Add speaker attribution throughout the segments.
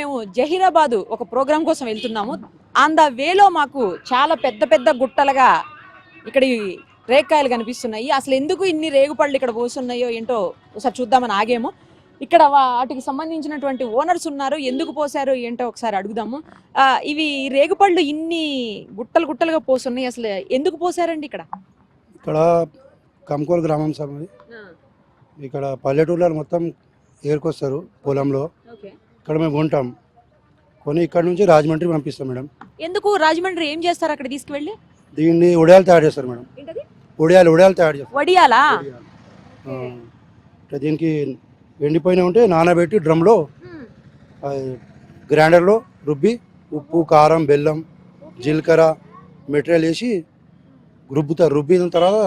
Speaker 1: మేము జహీరాబాద్ ఒక ప్రోగ్రామ్ కోసం వెళ్తున్నాము. ఆన్ ద వేలో మాకు చాలా పెద్ద పెద్ద గుట్టలుగా ఇక్కడ ఈ రేక్కాయలు కనిపిస్తున్నాయి. అసలు ఎందుకు ఇన్ని రేగుపళ్ళు ఇక్కడ పోస్తున్నాయో ఏంటో ఒకసారి చూద్దామని ఆగేము. ఇక్కడ వాటికి సంబంధించినటువంటి ఓనర్స్ ఉన్నారు. ఎందుకు పోసారు ఏంటో ఒకసారి అడుగుదాము. ఇవి రేగుపళ్ళు ఇన్ని గుట్టలు గుట్టలుగా పోస్తున్నాయి. అసలు ఎందుకు పోసారండి ఇక్కడ?
Speaker 2: ఇక్కడ కమ్కోల్ గ్రామం సార్ ఇక్కడ పల్లెటూళ్ళలో మొత్తం ఏరుకొస్తారు పొలంలో. ఇక్కడ మేము కొంటాం. కొని ఇక్కడ నుంచి రాజమండ్రి పంపిస్తాం మేడం.
Speaker 1: ఎందుకు? రాజమండ్రి ఏం చేస్తారు అక్కడ తీసుకువెళ్ళి?
Speaker 2: దీన్ని ఉడయాలు తయారు చేస్తారు మేడం.
Speaker 1: ఏంటది?
Speaker 2: ఉడయాలు ఉడయాలు తయారు చేస్తారు.
Speaker 1: వడియాలా
Speaker 2: ఉడియాలు. ఆ, ఇట్లా దీనికి ఎండిపోయిన ఉంటే నానబెట్టి డ్రమ్లో గ్రైండర్లో రుబ్బి ఉప్పు కారం బెల్లం జీలకర్ర మెటీరియల్ వేసి రుబ్బుతారు. రుబ్బిన తర్వాత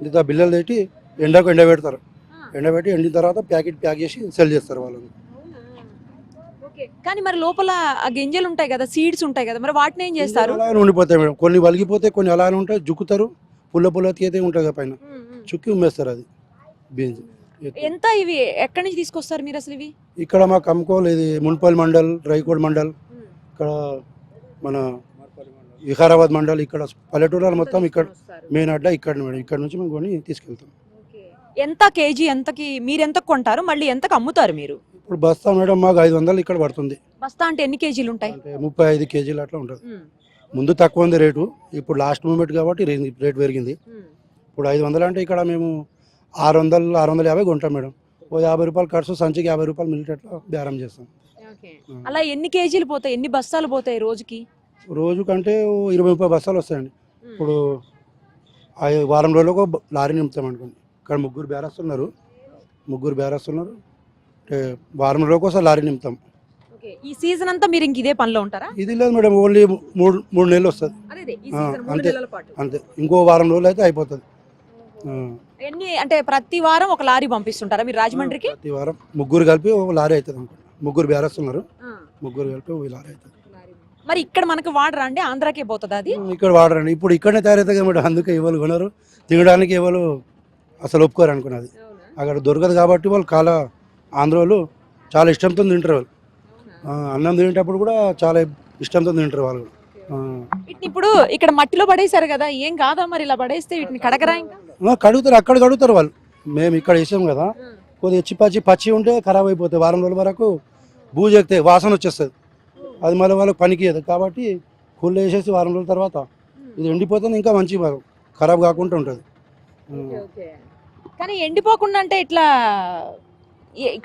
Speaker 2: ఇంత బిల్లలు పెట్టి ఎండకు ఎండబెడతారు. ఎండబెట్టి ఎండిన తర్వాత ప్యాకెట్ ప్యాక్ చేసి సెల్ చేస్తారు వాళ్ళు
Speaker 1: ఓకే. కానీ మరి లోపల గింజలు ఉంటాయి కదా సీడ్స్ ఉంటాయి కదా మరి వాటిని ఏం చేస్తారు?
Speaker 2: అలానే ఉండిపోతాయి మేడం. కొన్ని వలిగిపోతే కొన్ని అలానే ఉంటాయి. జుక్కుతారు పుల్ల పుల్ల ఉంటుంది కదా పైన. చుక్కి ఉమ్మేస్తారు అది బీన్స్.
Speaker 1: ఎంత ఇవి? ఎక్కడి నుంచి తీసుకొస్తారు మీరు అసలు ఇవి?
Speaker 2: ఇక్కడ మా కమ్కోల్ ఇది మున్పల్ మండల్ రైకోడ్ మండల్ ఇక్కడ మన వికారాబాద్ మండల్ ఇక్కడ పల్లెటూరు మొత్తం ఇక్కడ మెయిన్ అడ్డా ఇక్కడ మేడం. ఇక్కడ నుంచి మేము కొని తీసుకెళ్తాం.
Speaker 1: ఎంత కేజీ ఎంతకి మీరు ఎంత కొంటారు మళ్ళీ ఎంతకు అమ్ముతారు మీరు?
Speaker 2: ఇప్పుడు బస్తా మేడం మాకు ఐదు వందలు ఇక్కడ పడుతుంది.
Speaker 1: బస్తా అంటే ఎన్ని కేజీలు ఉంటాయి?
Speaker 2: అంటే ముప్పై ఐదు కేజీలు అట్లా ఉంటుంది. ముందు తక్కువ ఉంది రేటు. ఇప్పుడు లాస్ట్ మూమెంట్ కాబట్టి రే- రేట్ పెరిగింది. ఇప్పుడు ఐదు వందలు అంటే ఇక్కడ మేము ఆరు వందలు ఆరు వందల యాభై కొంటాం మేడం. ఓ యాభై రూపాయలు ఖర్చు సంచికి యాభై రూపాయలు మిలిటెట్లో బేరం చేస్తాం.
Speaker 1: అలా ఎన్ని కేజీలు పోతాయి? ఎన్ని బస్తాలు పోతాయి రోజుకి?
Speaker 2: రోజు కంటే ఓ ఇరవై ముప్పై బస్తాలు వస్తాయండి. ఇప్పుడు వారం రోజులకు ఒక బ- లారీ నింపుతాం అనుకోండి. ఇక్కడ ముగ్గురు బేరస్తున్నారు ముగ్గురు బేరస్తున్నారు అంటే వారం రోజులకు ఒకసారి లారీ నింపుతాం.
Speaker 1: ఓకే. ఈ సీజన్ అంతా మీరు ఇంక ఇదే పనిలో ఉంటారా?
Speaker 2: ఇది లేదు మేడం ఓన్లీ మూడు మూడు నెలలు వస్తుంది.
Speaker 1: అదే ఈ
Speaker 2: ఆ,
Speaker 1: season మూడు
Speaker 2: అంతే.
Speaker 1: నెలల పాటు.
Speaker 2: అంతే. ఇంకో వారం రోజులు అయితే అయిపోతుంది. ఆ.
Speaker 1: ఎన్ని అంటే ప్రతి వారం ఒక లారీ పంపిస్తుంటారా మీరు రాజమండ్రికి?
Speaker 2: ప్రతి వారం ముగ్గురు కలిపి ఒక లారీ అవుతుంది అనుకోండి ముగ్గురు బేరస్తున్నారు ముగ్గురు కలిపి ఒక లారీ అవుతుంది.
Speaker 1: మరి ఇక్కడ మనకు వాడరా అండి? ఆంధ్రాకే పోతుందా అది?
Speaker 2: ఇక్కడ వాడరండి. ఇప్పుడు ఇక్కడనే తయారవుతుంది కదా మేడం అందుకే ఇవాళ కొనరు. తినడానికి ఇవాళ అసలు ఒప్పుకోరు అనుకున్నది. అక్కడ దొరకదు కాబట్టి వాళ్ళు కాల ఆంధ్రోళ్ళు చాలా ఇష్టంతో తింటారు వాళ్ళు. అన్నం తినేటప్పుడు కూడా చాలా ఇష్టంతో తింటారు వాళ్ళు కూడా. ఆ.
Speaker 1: వీటిని ఇప్పుడు ఇక్కడ మట్టిలో పడేశారు కదా ఏం కాదా మరి ఇలా పడేస్తే వీటిని కడగరా ఇంకా?
Speaker 2: కడుగుతారు అక్కడ కడుగుతారు వాళ్ళు. మేము ఇక్కడ వేసాం కదా కొద్దిగా ఎచ్చి పచ్చి పచ్చి ఉంటే ఖరాబ్ అయిపోతాయి. వారం రోజుల వరకు బూజు ఎక్కితే వాసన వచ్చేస్తుంది. అది మళ్ళీ వాళ్ళకి పనికియదు కాబట్టి కుళ్ళు వేసేసి వారం రోజుల తర్వాత ఇది ఎండిపోతే ఇంకా మంచి ఖరాబ్ కాకుండా ఉంటుంది.
Speaker 1: కానీ ఎండిపోకుండా అంటే ఇట్లా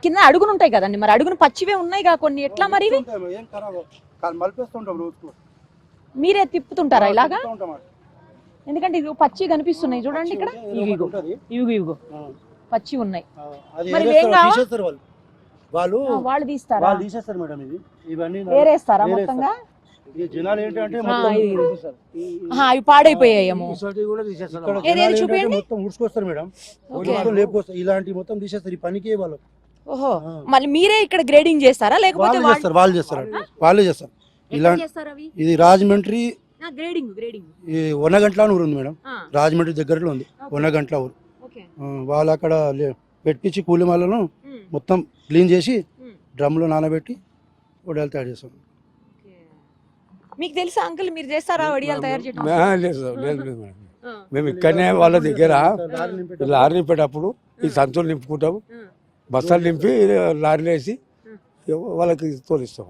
Speaker 1: కింద అడుగును ఉంటాయి కదండి. మరి అడుగును పచ్చివే ఉన్నాయి కదా కొన్ని. ఎట్లా మరి ఇవి మీరే తిప్పుతుంటారా ఇలాగా. ఎందుకంటే ఇది పచ్చి కనిపిస్తున్నాయి చూడండి ఇక్కడ
Speaker 2: పచ్చి
Speaker 1: ఇవి ఇగో
Speaker 2: ఉంటది.
Speaker 1: ఇవి ఇవిగో
Speaker 2: ఆ,
Speaker 1: పచ్చి ఉన్నాయి. మరి
Speaker 2: వాళ్ళు.
Speaker 1: తీస్తారా?
Speaker 2: వాళ్ళు తీసేస్తారు మేడం ఇది. ఇవన్నీ
Speaker 1: వేరేస్తారా. మొత్తంగా?
Speaker 2: జనాలు ఏంటంటే
Speaker 1: అవి పాడైపోయాయేమో.
Speaker 2: మొత్తం మేడం. లేపుకొస్తారు. ఇలాంటి మొత్తం తీసేస్తారు. ఈ పనికి వాళ్ళు.
Speaker 1: ఓహో. మళ్ళీ మీరే ఇక్కడ గ్రేడింగ్ చేస్తారా? లేకపోతే
Speaker 2: వాళ్ళు
Speaker 1: వాళ్ళు-
Speaker 2: చేస్తారు వాళ్ళు చేస్తారు. వాళ్ళే చేస్తారు.
Speaker 1: అవి?
Speaker 2: ఇది రాజమండ్రి
Speaker 1: గ్రేడింగ్ గ్రేడింగ్
Speaker 2: ఈ వనగంట్ల ఊరు ఉంది మేడం. రాజమండ్రి దగ్గరలో ఉంది వనగంట్ల ఊరు. వాళ్ళు అక్కడ లే- పెట్టించి కూలి వాళ్ళను మొత్తం క్లీన్ చేసి డ్రమ్లో నానబెట్టి వడియాలు తయారు చేస్తాం
Speaker 1: మీకు తెలుసా అంకుల్ మీరు చేస్తారా వడియాలు తయారు చేయడం.
Speaker 3: మేము ఇక్కడనే వాళ్ళ దగ్గర
Speaker 2: లారీ నింపేటప్పుడు
Speaker 3: ఈ సంచులు నింపుకుంటాము. బస్తాలు నింపి లారీలు వేసి వాళ్ళకి తోలిస్తాం.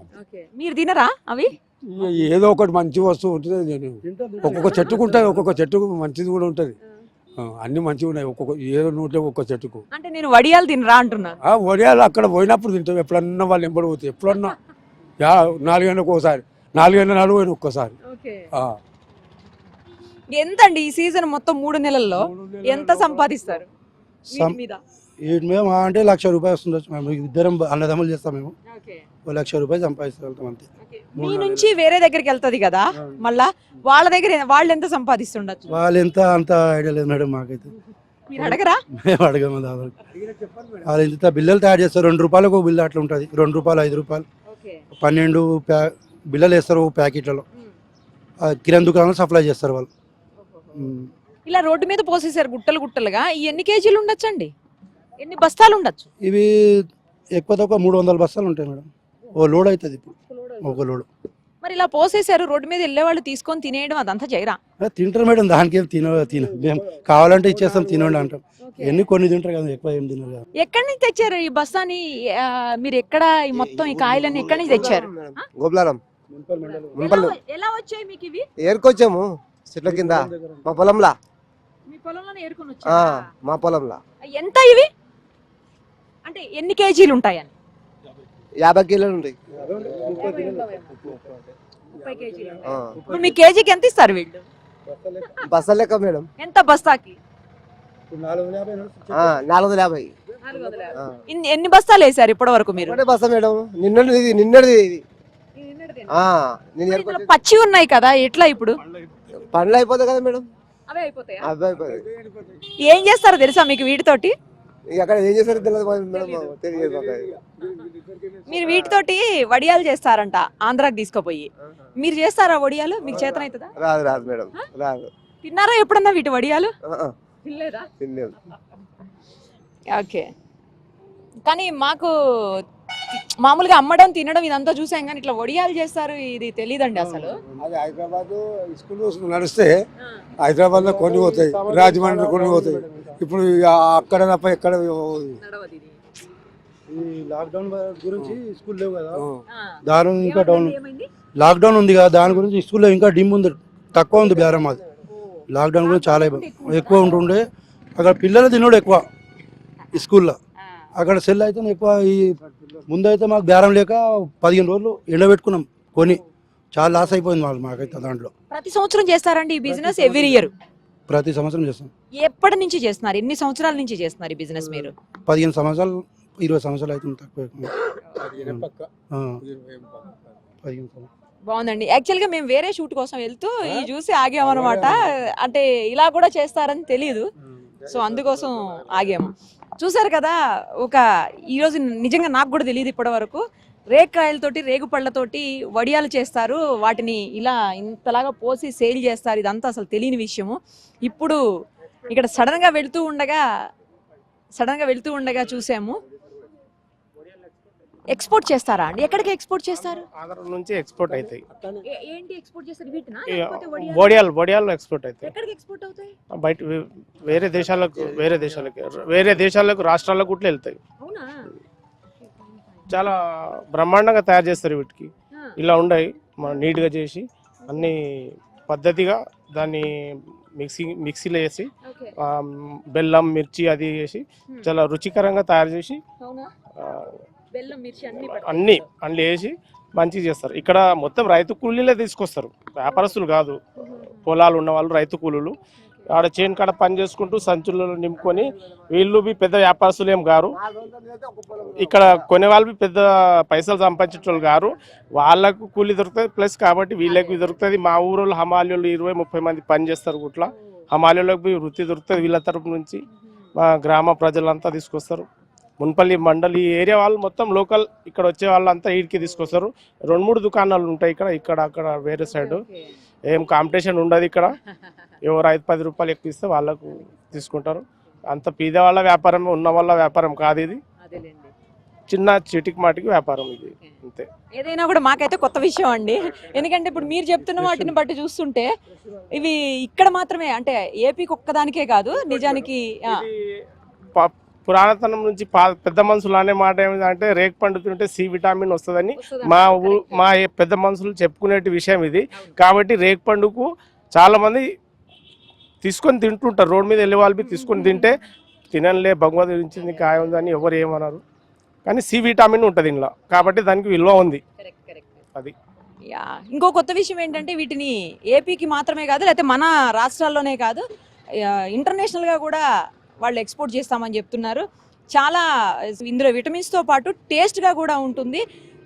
Speaker 1: మీరు తినరా అవి?
Speaker 3: ఏదో ఒకటి మంచి వస్తువు ఉంటుంది నేను. ఒక్కొక్క చెట్టుకు ఉంటుంది ఒక్కొక్క చెట్టుకు మంచిది కూడా ఉంటుంది. అన్ని మంచిగా ఉన్నాయి. ఒక్కొక్క ఏదో నూట ఒక్కొక్క చెట్టుకు.
Speaker 1: అంటే నేను వడియాలు తినరా అంటున్నాను
Speaker 3: ఆ వడియాలు అక్కడ పోయినప్పుడు తింటాం. ఎప్పుడన్నా వాళ్ళు ఎంబడి పోతాయి ఎప్పుడన్నా. యా నాలుగు గంటలకు ఒకసారి. నాలుగు గంటల నాలుగు పోయిన ఒక్కసారి.
Speaker 1: ఎంత అండి ఈ సీజన్ మొత్తం మూడు నెలల్లో? ఎంత సంపాదిస్తారు? వీటి
Speaker 2: సం-
Speaker 1: మీద
Speaker 2: వీటి మీద మా అంటే లక్ష రూపాయలు వస్తుండొచ్చు మేము ఇద్దరం అన్నదమ్ములు చేస్తాం మేము. ఒక లక్ష రూపాయలు సంపాదిస్తాం అంతే.
Speaker 1: మీ నుంచి వేరే దగ్గరికి వెళ్తది కదా మళ్ళా వాళ్ళ దగ్గర వాళ్ళు ఎంత సంపాదిస్తుండొచ్చు?
Speaker 2: వాళ్ళు ఎంత అంత ఐడియా లేదు మేడం మాకైతే.
Speaker 1: మీరు అడగరా?
Speaker 2: మేము అడగము దాదాపు వాళ్ళు ఇంత బిల్లలు తయారు చేస్తారు. రెండు రూపాయలకు ఒక బిల్లు అట్లా ఉంటుంది. రెండు రూపాయలు ఐదు రూపాయలు. పన్నెండు ప్యా బిల్లలు వేస్తారు ఒక ప్యాకెట్లలో. కిరాణా దుకాణాలు సప్లై చేస్తారు వాళ్ళు.
Speaker 1: ఇలా రోడ్డు మీద పోసేసారు గుట్టలు గుట్టలుగా. ఎన్ని కేజీలు ఉండొచ్చండి? ఎన్ని బస్తాలు ఉండొచ్చు?
Speaker 2: ఇవి ఎక్కువ తక్కువ మూడు వందల బస్తాలు ఉంటాయి మేడం. ఓ లోడ్ అవుతుంది ఇప్పుడు. ఒక లోడ్.
Speaker 1: మరి ఇలా పోసేశారు రోడ్డు మీద వెళ్ళే వాళ్ళు తీసుకొని తినేయడం అదంతా చేయరా?
Speaker 2: తింటారు మేడం దానికి ఏం తిన తిన మేము కావాలంటే ఇచ్చేస్తాం తినండి అంటాం. ఎన్ని కొన్ని తింటారు కదా ఎక్కువ ఏం తినరు కదా.
Speaker 1: ఎక్కడి నుంచి తెచ్చారు ఈ బస్తాని? ఆ, మీరు ఎక్కడ ఈ మొత్తం ఈ కాయలన్నీ ఎక్కడి నుంచి తెచ్చారు?
Speaker 4: గోపులారం.
Speaker 1: ఎలా వచ్చాయి మీకు ఇవి?
Speaker 4: ఏరుకొచ్చాము చెట్ల కింద. మా పొలంలా.
Speaker 1: మీ పొలంలోనే ఏరుకొని
Speaker 4: ఆ,
Speaker 1: వచ్చారా?
Speaker 4: మా పొలంలా.
Speaker 1: ఎంత ఇవి? అంటే ఎన్ని కేజీలు ఉంటాయని?
Speaker 4: యాభై కిలోలు ఉంటాయి.
Speaker 1: ముప్పై కేజీలు. ఇప్పుడు మీ కేజీకి ఎంత ఇస్తారు వీళ్ళు?
Speaker 4: బస్తా లెక్క మేడం.
Speaker 1: ఎంత బస్తాకి?
Speaker 4: ఆ, నాలుగు వందల యాభై.
Speaker 1: ఇన్ని- ఎన్ని బస్తాలు వేసారు ఇప్పటి వరకు మీరు?
Speaker 4: ఒకటే బస్తా మేడం. నిన్నటిది ఇది. నిన్నటిది ఇది ఆ, నేను
Speaker 1: ఇందులో పచ్చి ఉన్నాయి కదా ఎట్లా ఇప్పుడు?
Speaker 4: పండ్లు అయిపోతాయి కదా మేడం.
Speaker 1: అవే అయిపోతాయి. ఏం చేస్తారో తెలుసా మీకు వీటితోటి?
Speaker 4: అక్కడ ఏం తెలియదు మేడం తెలియదు.
Speaker 1: మీరు వీటితోటి వడియాలు చేస్తారంట ఆంధ్రాకి తీసుకుపోయి. మీరు చేస్తారా వడియాలు? మీకు చేతన అవుతుందా
Speaker 4: రాదు. రాదు మేడం. రాదు.
Speaker 1: తిన్నారా ఎప్పుడన్నా వీటి వడియాలు? తినలేదు? ఓకే. కానీ మాకు మామూలుగా అమ్మడం తినడం ఇదంతా చూసాం కానీ ఇట్లా వడియాలు చేస్తారు ఇది తెలియదండి అసలు.
Speaker 3: అది హైదరాబాద్ స్కూల్ నడిస్తే హైదరాబాద్లో కొన్ని పోతాయి రాజమండ్రి కొన్ని పోతాయి. ఇప్పుడు అక్కడ తప్ప ఎక్కడ
Speaker 2: ఈ లాక్డౌన్ గురించి స్కూల్ లేవు కదా?
Speaker 3: ఆ.
Speaker 2: దాని ఇంకా డౌన్ లాక్డౌన్ ఉంది కదా దాని గురించి స్కూల్లో ఇంకా డిమ్ ఉంది తక్కువ ఉంది బేరం అది లాక్డౌన్ గురించి చాలా ఇబ్బంది. ఎక్కువ ఉంటుండే. అక్కడ పిల్లలు తినడు ఎక్కువ ఈ స్కూల్లో. అక్కడ సెల్ అయితే ఎక్కువ ఈ ముందైతే మాకు బేరం లేక పదిహేను రోజులు ఎండబెట్టుకున్నాం కొని. చాలా లాస్ అయిపోయింది వాళ్ళు మాకైతే దాంట్లో.
Speaker 1: ప్రతి సంవత్సరం చేస్తారండి ఈ బిజినెస్ ఎవ్రీ ఇయర్.
Speaker 2: ప్రతి సంవత్సరం చేస్తాం.
Speaker 1: ఎప్పటి నుంచి చేస్తున్నారు? ఎన్ని సంవత్సరాల నుంచి చేస్తున్నారు ఈ బిజినెస్ మీరు?
Speaker 2: పదిహేను సంవత్సరాలు ఇరవై సంవత్సరాలు అవుతుంది తక్కువ. ఆ, పదిహేను సంవత్సరాలు.
Speaker 1: బాగుందండి. యాక్చువల్గా మేము వేరే షూట్ కోసం వెళ్తూ ఈ చూసి ఆగామన్నమాట అంటే ఇలా కూడా చేస్తారని తెలియదు సో అందుకోసం ఆగాము. చూసారు కదా ఒక ఈరోజు నిజంగా నాకు కూడా తెలియదు ఇప్పటి వరకు రేక్కాయలతోటి రేగుపళ్ళతోటి వడియాలు చేస్తారు. వాటిని ఇలా ఇంతలాగా పోసి సేల్ చేస్తారు. ఇదంతా అసలు తెలియని విషయము. ఇప్పుడు ఇక్కడ సడన్గా వెళ్తూ ఉండగా సడన్గా వెళ్తూ ఉండగా చూసాము. ఎక్స్పోర్ట్ చేస్తారా అండి? ఎక్కడికి ఎక్స్పోర్ట్ చేస్తారు?
Speaker 5: ఆంధ్ర నుంచి ఎక్స్పోర్ట్ అవుతాయి
Speaker 1: ఏంటి ఎక్స్పోర్ట్ చేస్తారు? వీటినా?
Speaker 5: ఇక
Speaker 1: లేకపోతే వడియాలా?
Speaker 5: బోడియాలు బోడియాలు ఎక్స్పోర్ట్ అవుతాయి
Speaker 1: ఎక్కడికి ఎక్స్పోర్ట్ అవుతాయి?
Speaker 5: బయట వే- వేరే దేశాలకు వేరే దేశాలకి వేరే దేశాలకు రాష్ట్రాలకు కూడా వెళ్తాయి.
Speaker 1: అవునా?
Speaker 5: చాలా బ్రహ్మాండంగా తయారు చేస్తారు వీటికి. ఇలా ఉండయి మనం నీట్గా చేసి అన్ని పద్ధతిగా దాన్ని మిక్సీ మిక్సీలో వేసి బెల్లం మిర్చి అది వేసి. చాలా రుచికరంగా తయారు చేసి
Speaker 1: అన్ని
Speaker 5: అన్ని వేసి మంచిగా చేస్తారు. ఇక్కడ మొత్తం రైతు కూలీలే తీసుకొస్తారు. వ్యాపారస్తులు కాదు. పొలాలు ఉన్న వాళ్ళు రైతు కూలీలు. ఆడ చేను కాడ పని చేసుకుంటూ సంచులలో నింపుకొని వీళ్ళు బి పెద్ద వ్యాపారస్తులు ఏం గారు. ఇక్కడ కొనే వాళ్ళు బి పెద్ద పైసలు సంపాదించే వాళ్ళు గారు. వాళ్ళకు కూలీ దొరుకుతుంది ప్లస్ కాబట్టి వీళ్ళకి దొరుకుతుంది. మా ఊరోళ్ళు హమాలీలు ఇరవై ముప్పై మంది పని చేస్తారు గుట్ల. హమాలీలకు వృత్తి దొరుకుతుంది వీళ్ళ తరపు నుంచి. మా గ్రామ ప్రజలంతా తీసుకొస్తారు. మున్పల్లి మండలి ఈ ఏరియా వాళ్ళు మొత్తం లోకల్ ఇక్కడ వచ్చే వాళ్ళంతా వీడికి తీసుకొస్తారు. రెండు మూడు దుకాణాలు ఉంటాయి ఇక్కడ ఇక్కడ అక్కడ వేరే సైడ్. ఏం కాంపిటీషన్ ఉండదు ఇక్కడ. ఎవరు ఐదు పది రూపాయలు ఎక్కువ ఇస్తే వాళ్ళకు తీసుకుంటారు. అంత పీద వాళ్ళ వ్యాపారం ఉన్న వాళ్ళ వ్యాపారం కాదు ఇది. చిన్న చిటికి మాటికి వ్యాపారం ఇది అంతే.
Speaker 1: ఏదైనా కూడా మాకైతే కొత్త విషయం అండి. ఎందుకంటే ఇప్పుడు మీరు చెప్తున్న వాటిని బట్టి చూస్తుంటే ఇవి ఇక్కడ మాత్రమే అంటే ఏపీకి ఒక్కదానికే కాదు నిజానికి
Speaker 5: పురాతనం నుంచి పెద్ద మనుషులు అనే మాట ఏమిటంటే రేక్ పండు తింటే సి విటామిన్ వస్తుందని మా మా పెద్ద మనుషులు చెప్పుకునే విషయం ఇది. కాబట్టి రేక్ పండుకు చాలా మంది తీసుకొని తింటుంటారు. రోడ్ మీద వెళ్ళే వాళ్ళు తీసుకొని తింటే తినలే భగవద్ ఇచ్చింది కాయ ఉందని ఎవరు ఏమన్నారు కానీ సి విటామిన్ ఉంటుంది ఇంట్లో కాబట్టి దానికి విలువ ఉంది. అది.
Speaker 1: యా. ఇంకో కొత్త విషయం ఏంటంటే వీటిని ఏపీకి మాత్రమే కాదు లేకపోతే మన రాష్ట్రాల్లోనే కాదు ఇంటర్నేషనల్గా కూడా వాళ్ళు ఎక్స్పోర్ట్ చేస్తామని చెప్తున్నారు. చాలా ఇందులో విటమిన్స్తో పాటు టేస్ట్గా కూడా ఉంటుంది.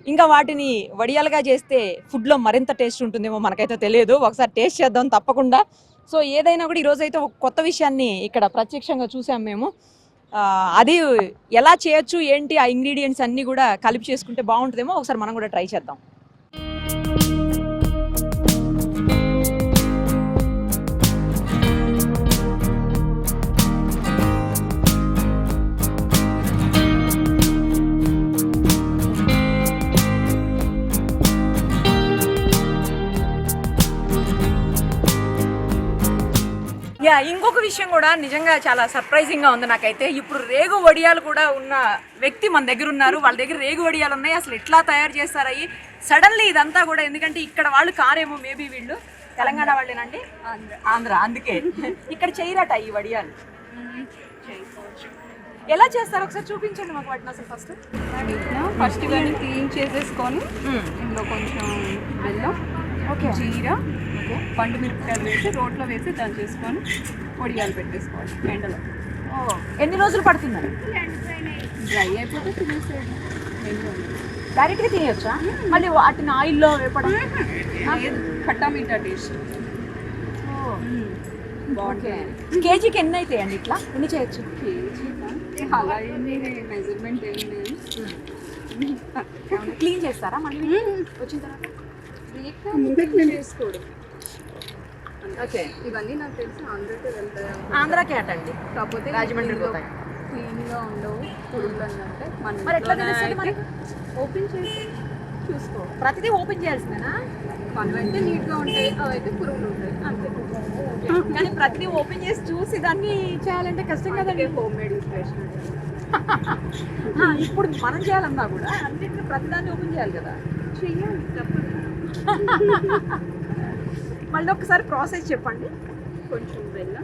Speaker 1: ఇంకా వాటిని వడియాలుగా చేస్తే ఫుడ్లో మరింత టేస్ట్ ఉంటుందేమో మనకైతే తెలియదు. ఒకసారి టేస్ట్ చేద్దాం తప్పకుండా. సో ఏదైనా కూడా ఈరోజు అయితే ఒక కొత్త విషయాన్ని ఇక్కడ ప్రత్యక్షంగా చూసాం మేము. అది ఎలా చేయొచ్చు ఏంటి ఆ ఇంగ్రీడియంట్స్ అన్నీ కూడా కలిపి చేసుకుంటే బాగుంటుందేమో ఒకసారి మనం కూడా ట్రై చేద్దాం. యా ఇంకొక విషయం కూడా నిజంగా చాలా సర్ప్రైజింగ్గా ఉంది నాకైతే. ఇప్పుడు రేగు వడియాలు కూడా ఉన్న వ్యక్తి మన దగ్గర ఉన్నారు. వాళ్ళ దగ్గర రేగు వడియాలు ఉన్నాయి. అసలు ఎట్లా తయారు చేస్తారు అయ్యి? సడన్లీ ఇదంతా కూడా ఎందుకంటే ఇక్కడ వాళ్ళు కారేమో మేబీ వీళ్ళు తెలంగాణ వాళ్ళేనండి? ఆంధ్ర అందుకే. ఇక్కడ చేయరట ఈ వడియాలు. ఎలా చేస్తారు? ఒకసారి చూపించండి మాకు వాటిని అసలు ఫస్ట్
Speaker 6: ఫస్ట్ క్లీన్ చేసేసుకొని ఇందులో కొంచెం బెల్లం
Speaker 1: ఓకే.
Speaker 6: జీర పండు మిరపకాయలు వేసి రోట్లో వేసి దంచేసుకొని వడియాలు పెట్టేసుకోవాలి ఎండలో.
Speaker 1: ఎన్ని రోజులు పడుతుందని
Speaker 6: డ్రై అయిపోతే తినేసేయండి. ఎండలో.
Speaker 1: డైరెక్ట్గా తినేయొచ్చా? మళ్ళీ వాటిని ఆయిల్లో వేపడం?
Speaker 6: ఖట్టా మీఠా టేస్ట్.
Speaker 1: ఓకే. కేజీకి ఎన్ని అవుతాయండి ఇట్లా? ఎన్ని చేయొచ్చు?
Speaker 6: అలా ఏమి మెజర్మెంట్ ఏం లేదు.
Speaker 1: క్లీన్ చేస్తారా మళ్ళీ? వచ్చిన తర్వాత?
Speaker 6: క్లీన్ చేసుకోవడం
Speaker 1: ఓకే.
Speaker 6: ఇవన్నీ నాకు తెలిసి ఆంధ్రకి వెళ్తాయి?
Speaker 1: ఆంధ్ర క్యాట్ అండి.
Speaker 6: కాకపోతే
Speaker 1: రాజమండ్రి పోతాయి.
Speaker 6: క్లీన్గా ఉండవు. పురుగులు అంటే మన
Speaker 1: ఎట్లా తెలుస్తుంది
Speaker 6: ఓపెన్ చేసి చూసుకో.
Speaker 1: ప్రతిదీ ఓపెన్ చేయాల్సిందేనా?
Speaker 6: మనవి అయితే నీట్గా ఉంటాయి పురుగులు ఉంటాయి అంతే.
Speaker 1: కానీ ప్రతిదీ ఓపెన్ చేసి చూసి దాన్ని చేయాలంటే కష్టం కదండి.
Speaker 6: హోమ్ మేడ్ ఇన్స్పిరేషన్
Speaker 1: ఇప్పుడు మనం చేయాలన్నా కూడా అన్నింటిని ప్రతిదాన్ని ఓపెన్ చేయాలి కదా.
Speaker 6: చెయ్యాలి తప్పదు.
Speaker 1: మళ్ళీ ఒకసారి ప్రాసెస్ చెప్పండి.
Speaker 6: కొంచెం బెల్లం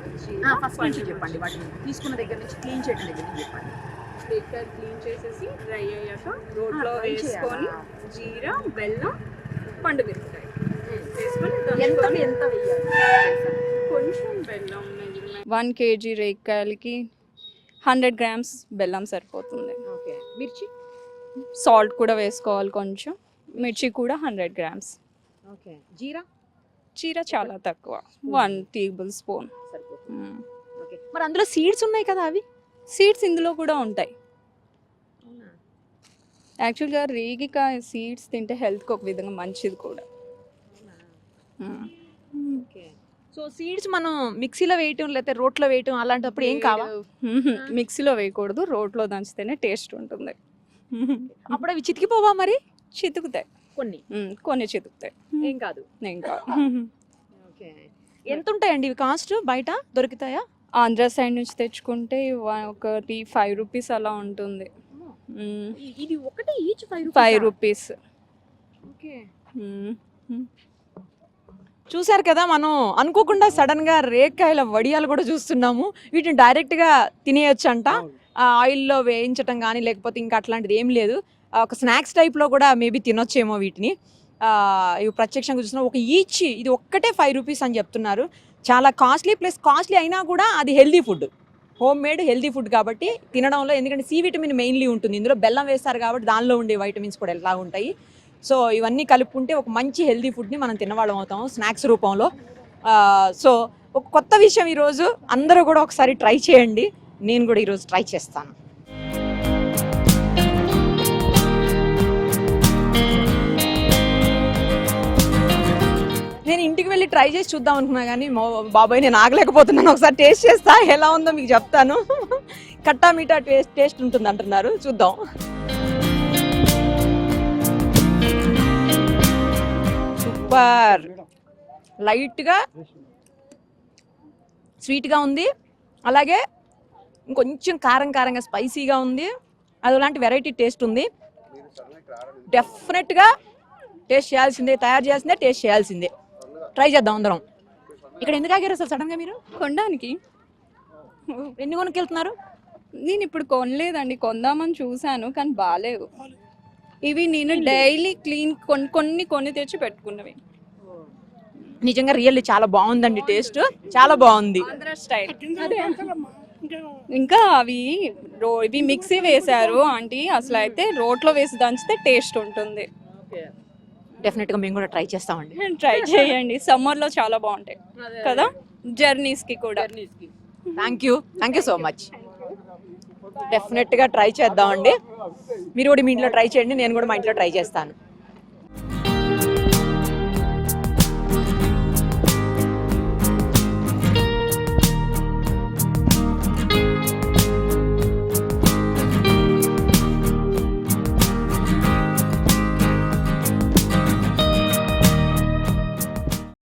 Speaker 1: ఫస్ట్ నుంచి చెప్పండి వాటిని. తీసుకున్న దగ్గర నుంచి క్లీన్ చేయడం దగ్గర నుంచి చెప్పండి.
Speaker 6: బేకర్ క్లీన్ చేసేసి డ్రై అయ్యాక రోట్లో
Speaker 1: dry
Speaker 6: వేసుకొని? జీర బెల్లం పండు మిరపకాయ వేసుకొని
Speaker 1: ఎంత వెయ్యాలి
Speaker 6: కొంచెం బెల్లం
Speaker 7: వన్ కేజీ రేగికాయలకి హండ్రెడ్ గ్రామ్స్ బెల్లం సరిపోతుంది.
Speaker 1: ఓకే. మిర్చి?
Speaker 7: సాల్ట్ కూడా వేసుకోవాలి కొంచెం. మిర్చి కూడా హండ్రెడ్ గ్రామ్స్.
Speaker 1: ఓకే. జీరా?
Speaker 7: చీర చాలా తక్కువ. వన్ టేబుల్ స్పూన్
Speaker 1: మరి అందులో సీడ్స్ ఉన్నాయి కదా అవి?
Speaker 7: సీడ్స్ ఇందులో కూడా ఉంటాయి. యాక్చువల్గా రేగికాయ సీడ్స్ తింటే హెల్త్కి ఒక విధంగా మంచిది కూడా.
Speaker 1: ఓకే. సో సీడ్స్ మనం మిక్సీలో వేయటం లేకపోతే రోట్లో వేయటం అలాంటప్పుడు ఏం కావా?
Speaker 7: మ్మ్. మిక్సీలో వేయకూడదు రోట్లో దంచితేనే టేస్ట్ ఉంటుంది.
Speaker 1: అప్పుడు అవి చితికిపోవా మరి?
Speaker 7: చితుకుతాయి.
Speaker 1: కొన్ని.
Speaker 7: కొన్ని చితుకుతాయి
Speaker 1: ఏం కాదు.
Speaker 7: ఇంకా
Speaker 1: ఓకే. ఎంత ఉంటాయండి ఇవి కాస్ట్? బయట దొరుకుతాయా?
Speaker 7: ఆంధ్ర సైడ్ నుంచి తెచ్చుకుంటే ఒకటి ఫైవ్ రూపీస్ అలా ఉంటుంది.
Speaker 1: ఇది ఒకటి each five
Speaker 7: five rupees.
Speaker 1: Okay. చూశారు కదా మనం? అనుకోకుండా సడన్గా రేక్కాయల వడియాలు కూడా చూస్తున్నాము. వీటిని డైరెక్ట్గా తినేయొచ్చు అంట ఆయిల్లో వేయించటం కానీ లేకపోతే ఇంకా అట్లాంటిది ఏం లేదు. ఒక స్నాక్స్ టైప్లో కూడా మేబీ తినొచ్చేమో వీటిని. ఇవి ప్రత్యక్షంగా చూస్తున్నాం ఒక ఈచ్ ఇది ఒక్కటే ఫైవ్ రూపీస్ అని చెప్తున్నారు. చాలా కాస్ట్లీ ప్లస్ కాస్ట్లీ అయినా కూడా అది healthy food home made healthy food కాబట్టి తినడంలో ఎందుకంటే సి విటమిన్ మెయిన్లీ ఉంటుంది. ఇందులో బెల్లం వేస్తారు కాబట్టి దానిలో ఉండే వైటమిన్స్ కూడా ఎలా ఉంటాయి. సో ఇవన్నీ కలుపుకుంటే ఒక మంచి హెల్దీ ఫుడ్ని మనం తినవాళ్ళం అవుతాము స్నాక్స్ రూపంలో. సో ఒక కొత్త విషయం ఈరోజు అందరూ కూడా ఒకసారి ట్రై చేయండి. నేను కూడా ఈరోజు ట్రై చేస్తాను. నేను ఇంటికి వెళ్ళి ట్రై చేసి చూద్దాం అనుకున్నా కానీ మా బాబాయ్ నేను ఆగలేకపోతున్నాను. ఒకసారి టేస్ట్ చేస్తా. ఎలా ఉందో మీకు చెప్తాను. కట్టా మీటా టేస్ట్ టేస్ట్ ఉంటుంది అంటున్నారు. చూద్దాం. సూపర్. లైట్గా స్వీట్గా ఉంది. అలాగే ఇంకొంచెం కారం కారంగా స్పైసీగా ఉంది. అది అలాంటి వెరైటీ టేస్ట్ ఉంది. డెఫినెట్గా టేస్ట్ చేయాల్సిందే తయారు చేయాల్సిందే టేస్ట్ చేయాల్సిందే. ట్రై చేద్దాం అందరం. ఇక్కడ ఎందుకు ఆగారు అసలు సడన్గా మీరు?
Speaker 7: కొనడానికి.
Speaker 1: ఎన్ని కొనుక్కెళ్తున్నారు?
Speaker 7: నేను ఇప్పుడు కొనలేదండి కొందామని చూశాను కానీ బాగాలేవు. ఇవి నేను డైలీ క్లీన్ కొన్ని కొన్ని కొన్ని తెచ్చి పెట్టుకున్నవి.
Speaker 1: నిజంగా రియల్లీ చాలా బాగుందండి టేస్ట్ చాలా బాగుంది.
Speaker 7: ఆంధ్ర స్టైల్. ఇంకా? అవి రో ఇవి మిక్సీ వేశారు ఆంటీ. అసలు అయితే రోట్లో వేసి దంచితే టేస్ట్ ఉంటుంది.
Speaker 1: డెఫినెట్గా మేము కూడా ట్రై చేస్తామండి.
Speaker 7: ట్రై చేయండి. సమ్మర్లో చాలా బాగుంటాయి. కదా? జర్నీస్కి కూడా
Speaker 1: thank you thank you so much డెఫినెట్గా ట్రై చేద్దామండి. మీరు కూడా మీ ఇంట్లో ట్రై చేయండి నేను కూడా మా ఇంట్లో ట్రై చేస్తాను.